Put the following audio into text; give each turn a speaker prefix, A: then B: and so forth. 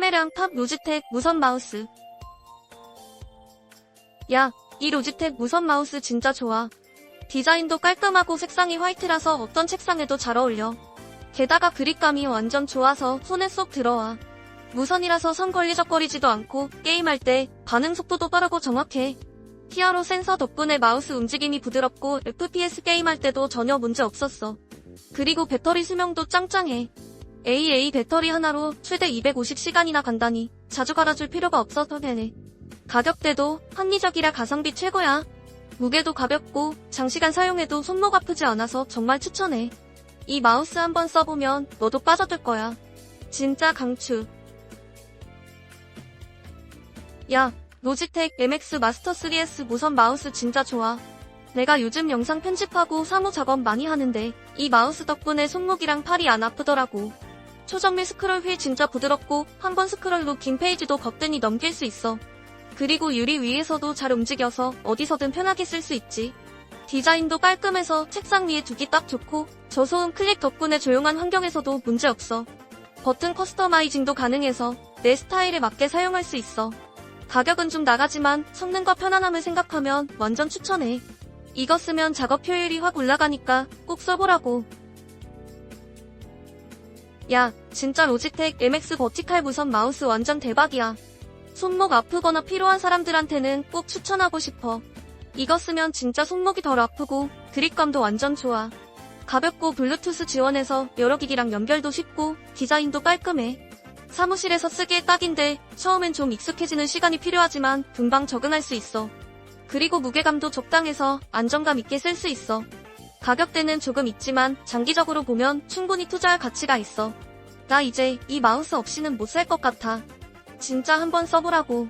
A: 판매량 탑 로지텍 무선 마우스. 야, 이 로지텍 무선 마우스 진짜 좋아. 디자인도 깔끔하고 색상이 화이트라서 어떤 책상에도 잘 어울려. 게다가 그립감이 완전 좋아서 손에 쏙 들어와. 무선이라서 손 걸리적거리지도 않고 게임할 때 반응 속도도 빠르고 정확해. 히어로 센서 덕분에 마우스 움직임이 부드럽고 FPS 게임할 때도 전혀 문제 없었어. 그리고 배터리 수명도 짱짱해. AA 배터리 하나로 최대 250시간이나 간다니 자주 갈아줄 필요가 없어서 되네. 가격대도 합리적이라 가성비 최고야. 무게도 가볍고 장시간 사용해도 손목 아프지 않아서 정말 추천해. 이 마우스 한번 써보면 너도 빠져들 거야. 진짜 강추. 야, 로지텍 MX 마스터 3S 무선 마우스 진짜 좋아. 내가 요즘 영상 편집하고 사무 작업 많이 하는데 이 마우스 덕분에 손목이랑 팔이 안 아프더라고. 초정밀 스크롤 휠 진짜 부드럽고 한 번 스크롤로 긴 페이지도 거뜬히 넘길 수 있어. 그리고 유리 위에서도 잘 움직여서 어디서든 편하게 쓸 수 있지. 디자인도 깔끔해서 책상 위에 두기 딱 좋고 저소음 클릭 덕분에 조용한 환경에서도 문제 없어. 버튼 커스터마이징도 가능해서 내 스타일에 맞게 사용할 수 있어. 가격은 좀 나가지만 성능과 편안함을 생각하면 완전 추천해. 이거 쓰면 작업 효율이 확 올라가니까 꼭 써보라고. 야, 진짜 로지텍 MX 버티칼 무선 마우스 완전 대박이야. 손목 아프거나 필요한 사람들한테는 꼭 추천하고 싶어. 이거 쓰면 진짜 손목이 덜 아프고 그립감도 완전 좋아. 가볍고 블루투스 지원해서 여러 기기랑 연결도 쉽고 디자인도 깔끔해. 사무실에서 쓰기에 딱인데 처음엔 좀 익숙해지는 시간이 필요하지만 금방 적응할 수 있어. 그리고 무게감도 적당해서 안정감 있게 쓸 수 있어. 가격대는 조금 있지만 장기적으로 보면 충분히 투자할 가치가 있어. 나 이제 이 마우스 없이는 못 살 것 같아. 진짜 한번 써보라고.